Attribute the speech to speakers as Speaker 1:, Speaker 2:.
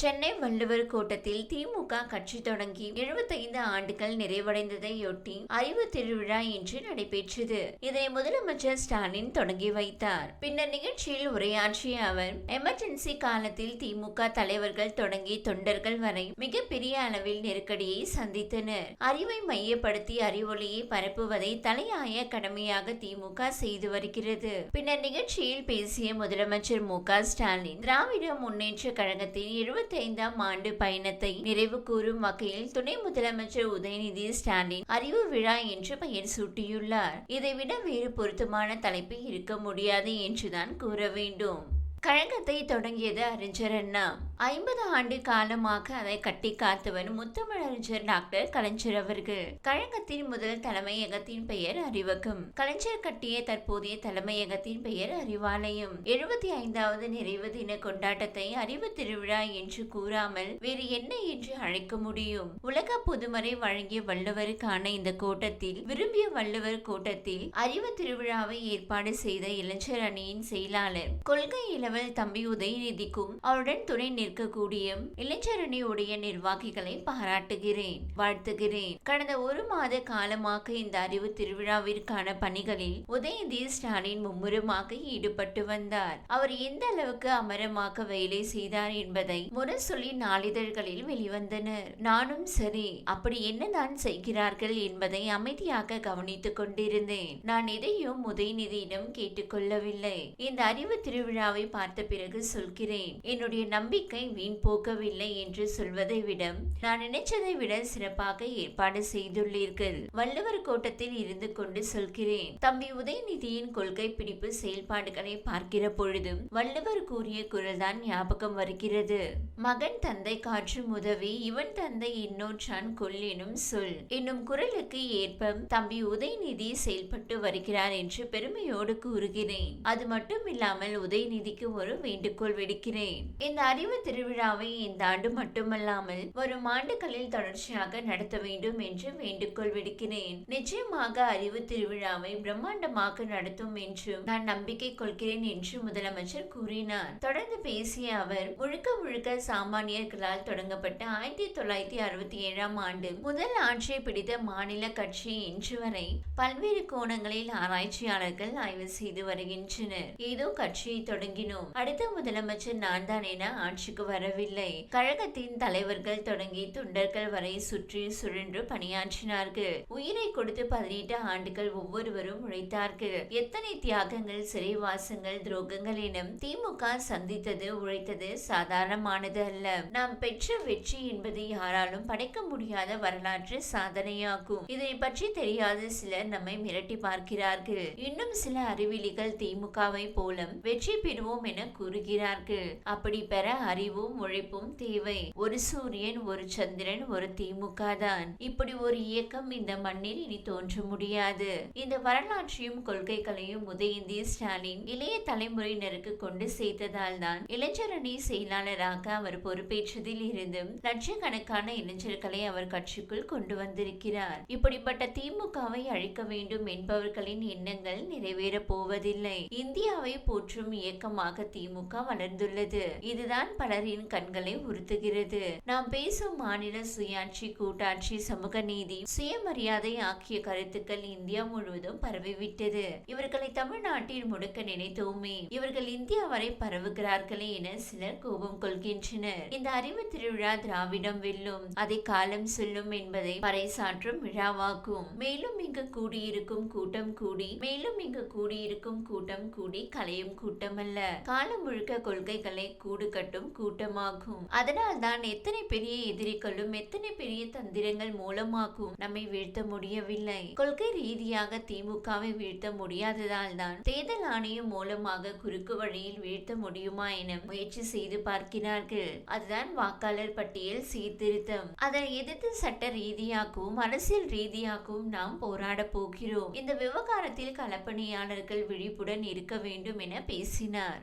Speaker 1: சென்னை வள்ளுவர் கோட்டத்தில் திமுக கட்சி தொடங்கி 75 ஆண்டுகள் நிறைவடைந்ததையொட்டி அறிவு திருவிழா இன்று நடைபெற்றது. இதனை முதலமைச்சர் ஸ்டாலின் தொடங்கி வைத்தார். பின்னர் நிகழ்ச்சியில் உரையாற்றிய அவர் எமர்ஜென்சி காலத்தில் திமுக தலைவர்கள் தொடங்கி தொண்டர்கள் வரை மிகப்பெரிய அளவில் நெருக்கடியை சந்தித்தனர். அறிவை மையப்படுத்தி அறிவொளியை பரப்புவதை தலையாய கடமையாக திமுக செய்து வருகிறது பின்னர் நிகழ்ச்சியில் பேசிய முதலமைச்சர் மு ஸ்டாலின் திராவிட முன்னேற்ற கழகத்தின் எழுபத்தி 75ஆம் ஆண்டு பயணத்தை நிறைவு கூறும் வகையில் துணை முதலமைச்சர் உதயநிதி ஸ்டாலின் அறிவு விழா என்று பெயர் சூட்டியுள்ளார். இதைவிட வேறு பொருத்தமான தலைப்பு இருக்க முடியாது என்றுதான் கூற வேண்டும். கழகத்தை தொடங்கியது அறிஞர் அண்ணா. ஐம்பது ஆண்டு காலமாக அதை கட்டி காத்தவர் முத்தமிழறிஞர் டாக்டர் கலைஞர் அவர்கள். கழகத்தின் முதல் தலைமையகத்தின் பெயர் அறிவகம். கலைஞர் கட்டிய தற்போதைய தலைமையகத்தின் பெயர் அறிவாலயம். எழுபத்தி ஐந்தாவது நிறைவு தின கொண்டாட்டத்தை அறிவு திருவிழா என்று கூறாமல் வேறு என்ன என்று அழைக்க முடியும்? உலக பொதுமறை வழங்கிய வள்ளுவருக்கான இந்த கூட்டத்தில் விரும்பிய வள்ளுவர் கூட்டத்தில் அறிவு திருவிழாவை ஏற்பாடு செய்த இளைஞர் அணியின் செயலாளர் கொள்கை இளவல் தம்பி உதயநிதிக்கும் அவருடன் துணை நிற்கக்கூடிய இளைஞரணியுடைய நிர்வாகிகளை பாராட்டுகிறேன் வாழ்த்துகிறேன். கடந்த ஒரு மாத காலமாக இந்த அறிவு திருவிழாவிற்கான பணிகளில் உதயநிதி ஸ்டாலின் மும்முரமாக ஈடுபட்டு வந்தார். அவர் எந்த அளவுக்கு அமரமாக வேலை செய்தார் என்பதை முரசொலி நாளிதழ்களில் வெளிவந்தனர். நானும் சரி அப்படி என்னதான் செய்கிறார்கள் என்பதை அமைதியாக கவனித்துக் கொண்டிருந்தேன். நான் எதையும் உதயநிதியிடம் கேட்டுக்கொள்ளவில்லை இந்த அறிவு திருவிழாவை பார்த்த பிறகு சொல்கிறேன் என்னுடைய நம்பிக்கை வீண் போக்கவில்லை என்று சொல்வதை விட நான் நினைச்சதை விட சிறப்பாக ஏற்பாடு செய்துள்ளீர்கள். வள்ளுவர் கோட்டத்தில் இருந்து கொண்டு சொல்கிறேன். தம்பி உதயநிதியின் கொள்கை பிடிப்பு செயல்பாடுகளை பார்க்கிற பொழுதும் வள்ளுவர் கூறிய குரல்தான் ஞாபகம் வருகிறது. மகன் தந்தை காற்றும் உதவி இவன் தந்தை இன்னொன்றான் கொல்லினும் சொல். என்னும் குரலுக்கு ஏற்ப தம்பி உதயநிதி செயல்பட்டு வருகிறார் என்று பெருமையோடு கூறுகிறேன். அது மட்டும் இல்லாமல் உதயநிதிக்கு ஒரு வேண்டுகோள் விடுக்கிறேன். இந்த அறிவு திருவிழாவை இந்த ஆண்டு மட்டுமல்லாமல் வரும் ஆண்டுகளில் தொடர்ச்சியாக நடத்த வேண்டும் என்று வேண்டுகோள் விடுக்கிறேன். நிச்சயமாக அறிவு திருவிழாவை பிரம்மாண்டமாக நடத்தும் என்று நான் நம்பிக்கை கொள்கிறேன் என்று முதலமைச்சர் கூறினார். தொடர்ந்து பேசிய அவர் முழுக்க முழுக்க சாமானியர்களால் தொடங்கப்பட்ட ஆயிரத்தி தொள்ளாயிரத்தி அறுபத்தி ஏழாம் ஆண்டு முதல் ஆட்சியை பிடித்த மாநில கட்சி இன்று வரை பல்வேறு கோணங்களில் ஆராய்ச்சியாளர்கள் ஆய்வு செய்து வருகின்றனர். ஏதோ கட்சியை தொடங்கினோம். அடுத்த முதலமைச்சர் நான் தான் என ஆட்சி ஆட்சிக்கு வரவில்லை. கழகத்தின் தலைவர்கள் தொடங்கி தொண்டர்கள் வரை சுற்றி சுழன்று பணியாற்றினார்கள். உயிரை கொடுத்து பதினெட்டு ஆண்டுகள் ஒவ்வொருவரும் உழைத்தார்கள். எத்தனை தியாகங்கள் சிறைவாசங்கள் துரோகங்கள் என திமுக சந்தித்தது உழைத்தது சாதாரணமானது அல்ல. நாம் பெற்ற வெற்றி என்பது யாராலும் படைக்க முடியாத வரலாற்று சாதனையாகும். இதனை பற்றி தெரியாத சிலர் நம்மை மிரட்டி பார்க்கிறார்கள். இன்னும் சில அறிவிலிகள் திமுகவை போல வெற்றி பெறுவோம் என கூறுகிறார்கள். அப்படி பெற அறிவும் உழைப்பும் தேவை. ஒரு சூரியன் ஒரு சந்திரன் ஒரு திமுக தான். இப்படி ஒரு இயக்கம் இந்த மண்ணில் இனி தோன்ற முடியாது. இந்த வரலாற்றையும் கொள்கைகளையும் உதயநிதி ஸ்டாலின் இளைய தலைமுறையினருக்கு கொண்டு சேர்த்ததால் தான் இளைஞரணி செயலாளராக அவர் பொறுப்பேற்றதில் இருந்தும் லட்சக்கணக்கான இளைஞர்களை அவர் கட்சிக்குள் கொண்டு வந்திருக்கிறார். இப்படிப்பட்ட திமுகவை அழிக்க வேண்டும் என்பவர்களின் எண்ணங்கள் நிறைவேறப் போவதில்லை. இந்தியாவை போற்றும் இயக்கமாக திமுக வளர்ந்துள்ளது. இதுதான் பலரின் கண்களை உறுத்துகிறது. நாம் பேசும் மாநில சுயாட்சி கூட்டாட்சி சமூக நீதி சுயமரியாதை ஆகிய கருத்துக்கள் இந்தியா முழுவதும் பரவிவிட்டது. இவர்களை தமிழ்நாட்டில் முடுக்க நினைத்தோமே? இவர்கள் இந்தியா வரை பரவுகிறார்களே என சிலர் கோபம் கொள்கின்றனர். இந்த அறிவு திருவிழா திராவிடம் வெல்லும் அதை காலம் சொல்லும் என்பதை பறைசாற்றும் விழாவாகும். மேலும் இங்கு கூடியிருக்கும் கூட்டம் கூடி மேலும் இங்கு கூடியிருக்கும் கூட்டம் கூடி கலையும் கூட்டம் அல்ல காலம் முழுக்க கொள்கைகளை கூடு கட்டும் கூட்டமாகும். அதனால் தான் எத்தனை பெரிய எதிரிகளும் எத்தனை பெரிய தந்திரங்கள் மூலமாகவும் நம்மை வீழ்த்த முடியவில்லை. கொள்கை ரீதியாக திமுகவை வீழ்த்த முடியாததால் தான் தேர்தல் ஆணையம் மூலமாக குறுக்கு வழியில் வீழ்த்த முடியுமா என முயற்சி செய்து பார்க்கிறார்கள். அதுதான் வாக்காளர் பட்டியல் சீர்திருத்தம். அதை எதிர்த்து சட்ட ரீதியாகவும் அரசியல் ரீதியாகவும் நாம் போராட போகிறோம். இந்த விவகாரத்தில் களப்பணியாளர்கள் விழிப்புடன் இருக்க வேண்டும் என பேசினார்.